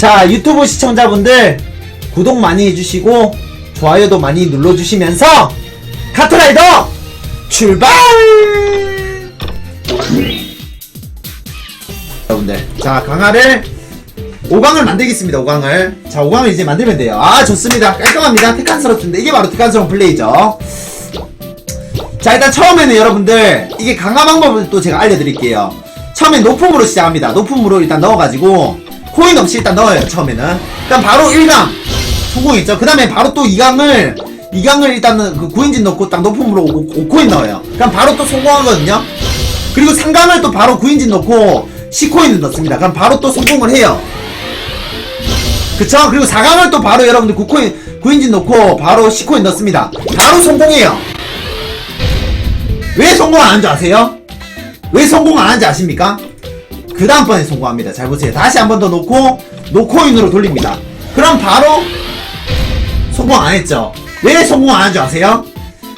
자, 유튜브 시청자분들 구독 많이 해주시고 좋아요도 많이 눌러주시면서 카트라이더 출발! 여러분들, 자 강화를 5강을 만들겠습니다. 5강을 자 5강을 이제 만들면 돼요. 아 좋습니다. 깔끔합니다. 테칸스럽습니다. 이게 바로 테칸스러운 플레이죠. 자 일단 처음에는 여러분들 이게 강화 방법을 또 제가 알려드릴게요. 처음에 높음으로 시작합니다. 높음으로 일단 넣어가지고 코인 없이 일단 넣어요. 처음에는 일단 바로 1강 성공했죠. 그 다음에 바로 또 2강을 2강을 일단은 그 9인진 넣고 딱 높음으로 5, 코인 넣어요. 그럼 바로 또 성공하거든요. 그리고 3강을 또 바로 9인진 넣고 10코인을 넣습니다. 그럼 바로 또 성공을 해요. 그쵸? 그리고 4강을 또 바로 여러분들 9코인 9인진 넣고 바로 10코인 넣습니다. 바로 성공해요. 왜 성공 안 하는지 아세요? 왜 성공 안 하는지 아십니까? 그 다음번에 성공합니다. 잘 보세요. 다시 한 번 더 놓고 노코인으로 돌립니다. 그럼 바로 성공 안 했죠. 왜 성공 안 하는지 아세요?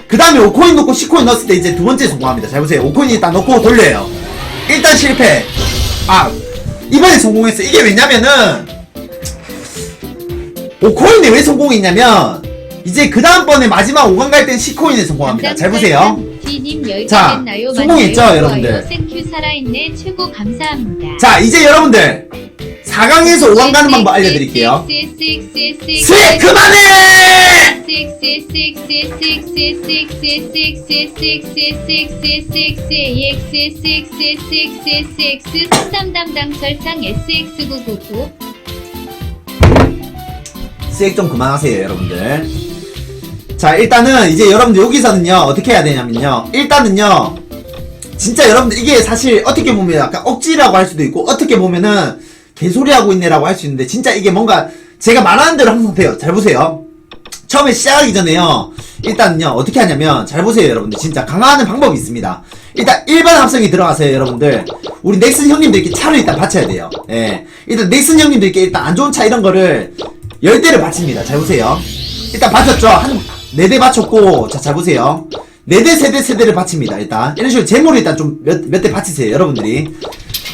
그 다음에 5코인 넣고 10코인 넣었을 때 이제 두 번째 성공합니다. 잘 보세요. 5코인 일단 넣고 돌려요. 일단 실패. 아, 이번에 성공했어. 이게 왜냐면은 5코인에 왜 성공했냐면 이제 그 다음번에 마지막 5강 갈 땐 10코인에 성공합니다. 잘 보세요. 님 열개 자, 됐나요? 성공했죠? 여러분들? 생큐 살아있네 최고 감사합니다. 자, 이제 여러분들 4강에서 5강 가는 방법 알려드릴게요. 스웩 그만해! 담당 설탕 SX999 스웩 좀 그만하세요, 여러분들. 자, 일단은 이제 여러분들 여기서는요, 어떻게 해야 되냐면요. 일단은요, 진짜 여러분들 이게 사실 어떻게 보면 약간 억지라고 할 수도 있고, 어떻게 보면은 개소리하고 있네라고 할 수 있는데, 진짜 이게 뭔가 제가 말하는 대로 항상 돼요. 잘 보세요. 처음에 시작하기 전에요. 일단요, 어떻게 하냐면, 잘 보세요, 여러분들. 진짜 강화하는 방법이 있습니다. 일단, 일반 합성이 들어가세요, 여러분들. 우리 넥슨 형님들께 차를 일단 바쳐야 돼요. 예. 일단, 넥슨 형님들께 일단 안 좋은 차 이런 거를 열대를 바칩니다. 잘 보세요. 일단 바쳤죠? 한, 네대 바쳤고, 자, 잘 보세요. 네 대, 세 대, 세 대를 바칩니다. 일단. 이런 식으로 재물을 일단 좀 몇, 몇대 바치세요, 여러분들이.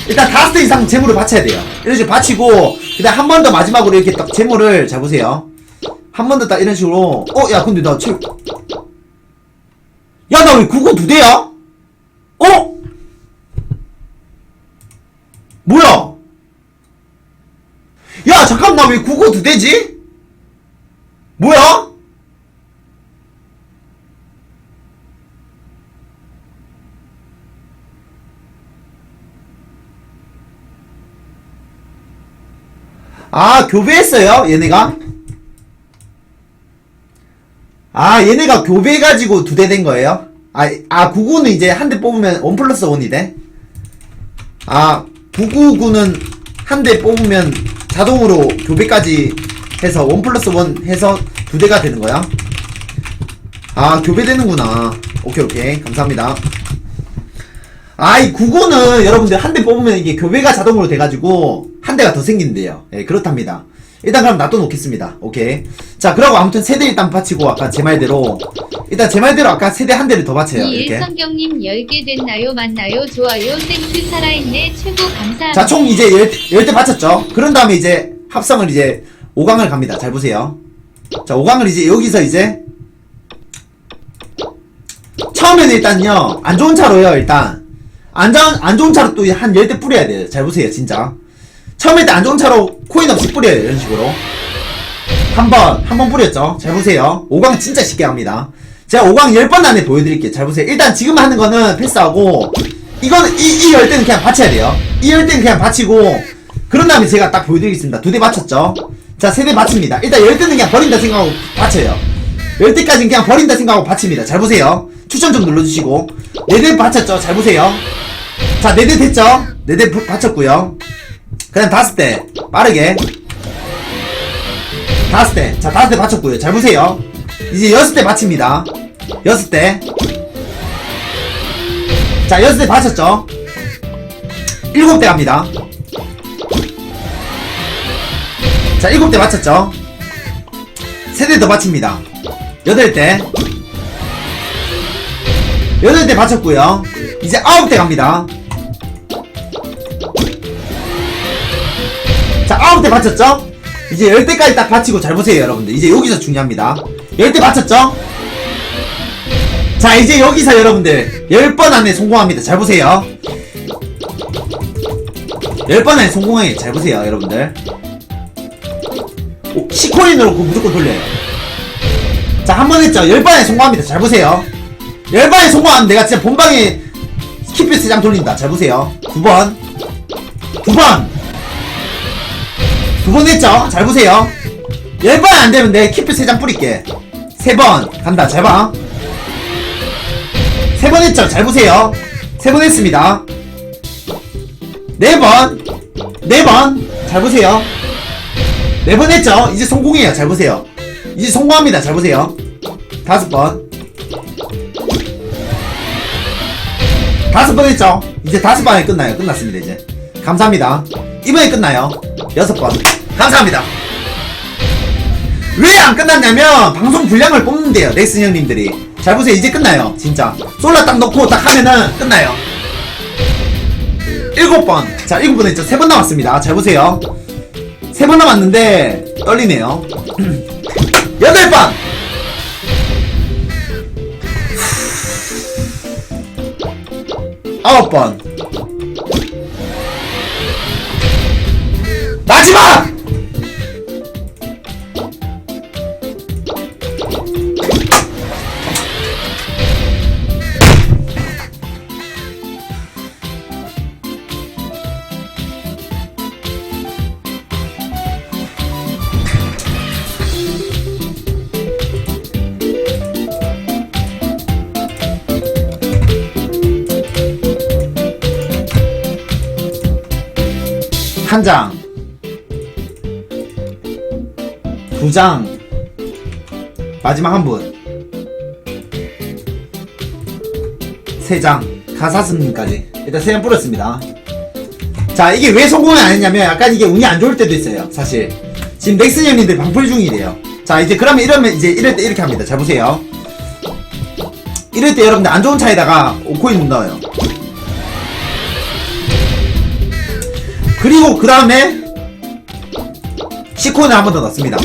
일단 다섯 대 이상 재물을 바쳐야 돼요. 이런 식으로 바치고, 그 다음 한 번 더 마지막으로 이렇게 딱 재물을, 잘 보세요. 한 번 더 딱 이런 식으로, 어, 야, 근데 나 체, 야, 나왜 국어 두 대야? 어? 뭐야? 야, 잠깐, 나왜 국어 두 대지? 뭐야? 아, 교배했어요, 얘네가? 아, 얘네가 교배해가지고 두 대 된 거예요? 아, 아, 99는 이제 한 대 뽑으면 원 플러스 원이 돼? 아, 999는 한 대 뽑으면 자동으로 교배까지 해서 원 플러스 원 해서 두 대가 되는 거야? 아, 교배되는구나. 오케이, 오케이. 감사합니다. 아, 이 99는 여러분들 한 대 뽑으면 이게 교배가 자동으로 돼가지고 한 대가 더 생긴대요. 예, 그렇답니다. 일단 그럼 놔둬놓겠습니다. 오케이. 자, 그러고 아무튼 세대 일단 바치고 아까 제 말대로 일단 제 말대로 아까 세대 한 대를 더 바쳐요. 이렇게. 이일성경님 열개 됐나요? 맞나요? 좋아요. 생큐 살아있네 최고 감사합니다. 자, 총 이제 열, 열대 바쳤죠? 그런 다음에 이제 합성을 이제 5강을 갑니다. 잘 보세요. 자, 5강을 이제 여기서 이제 처음에는 일단요, 안 좋은 차로요, 일단. 안, 좋은, 안 좋은 차로 또 한 10대 뿌려야 돼요. 잘 보세요, 진짜. 처음에 일단 안 좋은 차로 코인 없이 뿌려요, 이런 식으로. 한 번, 한 번 뿌렸죠? 잘 보세요. 5강 진짜 쉽게 합니다. 제가 5강 10번 안에 보여드릴게요. 잘 보세요. 일단 지금 하는 거는 패스하고, 이거는, 이, 이 열대는 그냥 받쳐야 돼요. 이 열대는 그냥 받치고, 그런 다음에 제가 딱 보여드리겠습니다. 두 대 받쳤죠? 자, 세 대 받칩니다. 일단 열대는 그냥 버린다 생각하고 받쳐요. 열대까지는 그냥 버린다 생각하고 받칩니다. 잘 보세요. 추천 좀 눌러주시고. 네 대 받쳤죠? 잘 보세요. 자, 네 대 됐죠? 네 대 받쳤고요. 그 다음 다섯 대. 빠르게. 다섯 대. 자, 다섯 대 받쳤고요. 잘 보세요. 이제 여섯 대 받칩니다. 여섯 대. 자, 여섯 대 받쳤죠? 일곱 대 갑니다. 자, 일곱 대 맞췄죠? 세 대 더 맞춥니다. 여덟 대. 여덟 대 맞췄고요. 이제 아홉 대 갑니다. 아홉 대 받쳤죠? 이제 열 대까지 딱 받치고 잘 보세요, 여러분들. 이제 여기서 중요합니다. 열대 받쳤죠? 자, 이제 여기서 여러분들 열 번 안에 성공합니다. 잘 보세요. 열 번 안에 성공해. 잘 보세요, 여러분들. 오, 10코인으로 그거 무조건 돌려요. 자, 한 번 했죠? 열 번에 성공합니다. 잘 보세요. 열 번에 성공하면 내가 진짜 본방에 스킵 세장 돌린다. 잘 보세요. 두 번. 두 번. 두 번 했죠? 잘 보세요. 열 번 안 되면 내 키프 세 장 뿌릴게. 세 번. 간다. 잘 봐. 세 번 했죠? 잘 보세요. 세 번 했습니다. 네 번. 네 번. 잘 보세요. 네 번 했죠? 이제 성공이에요. 잘 보세요. 이제 성공합니다. 잘 보세요. 다섯 번. 다섯 번 했죠? 이제 다섯 번에 끝나요. 끝났습니다. 이제. 감사합니다. 이번에 끝나요. 여섯 번. 감사합니다. 왜 안 끝났냐면 방송 분량을 뽑는데요. 넥슨 형님들이. 잘 보세요. 이제 끝나요. 진짜. 솔라 딱 넣고 딱 하면은 끝나요. 일곱 번. 자, 일곱 번 했죠. 세번 남았습니다. 잘 보세요. 세 번 남았는데 떨리네요. 여덟 번. 아홉 번. 마지막! 한 장, 두 장, 마지막 한 분, 세 장, 가사스님까지 일단 세 장 뿌렸습니다. 자, 이게 왜 성공을 안 했냐면 약간 이게 운이 안 좋을 때도 있어요, 사실. 지금 넥슨 형님들 방풀 중이래요. 자, 이제 그러면 이러면 이제 이럴 때 이렇게 합니다. 잘 보세요. 이럴 때 여러분들 안 좋은 차에다가 5코인 넣어요. 그리고 그 다음에 C코인을 한 번 더 넣습니다.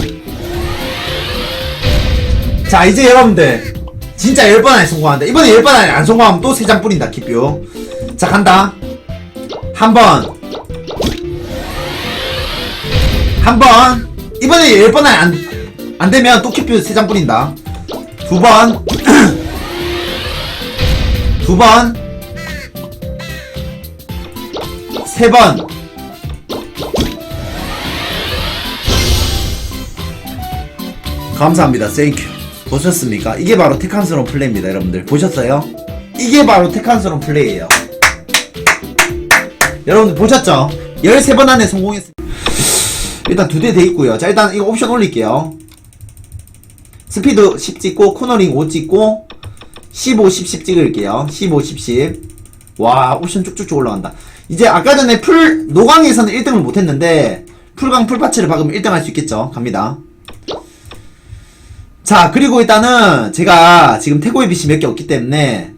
자 이제 여러분들 진짜 10번 안에 성공한다. 이번에 10번 안에 안 성공하면 또 3장 뿌린다 키뷰. 자 간다. 한 번. 한 번. 이번에 10번 안에 안, 안 되면 또 키뷰 3장 뿌린다. 두 번. 두 번. 세 번. 감사합니다. 땡큐. 보셨습니까? 이게 바로 테칸스러운 플레이입니다, 여러분들. 보셨어요? 이게 바로 테칸스러운 플레이예요. 여러분들 보셨죠? 13번 안에 성공했습니다. 일단 두 대 돼 있고요. 자, 일단 이거 옵션 올릴게요. 스피드 10 찍고, 코너링 5 찍고, 15, 10, 10 찍을게요. 15, 10, 10. 와, 옵션 쭉쭉쭉 올라간다. 이제 아까 전에 풀, 노강에서는 1등을 못했는데, 풀강 풀파츠를 박으면 1등 할 수 있겠죠? 갑니다. 자, 그리고 일단은 제가 지금 태고의 빛이 몇 개 없기 때문에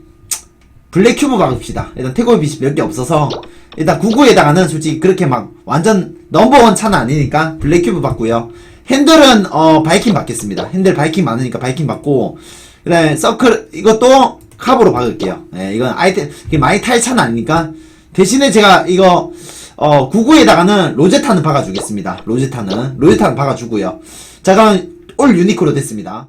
블랙 큐브 박읍시다. 일단 태고의 빛이 몇 개 없어서 일단 99에다가는 솔직히 그렇게 막 완전 넘버원 차는 아니니까 블랙 큐브 받고요. 핸들은 어 바이킹 받겠습니다. 핸들 바이킹 많으니까 바이킹 받고 그다음에 서클 이것도 카보로 박을게요. 예, 이건 아이템 많이 탈 차는 아니니까 대신에 제가 이거 어 99에다가는 로제타는 박아주겠습니다. 로제타는 로제타는 박아주고요. 자 그럼 올 유니크로 됐습니다.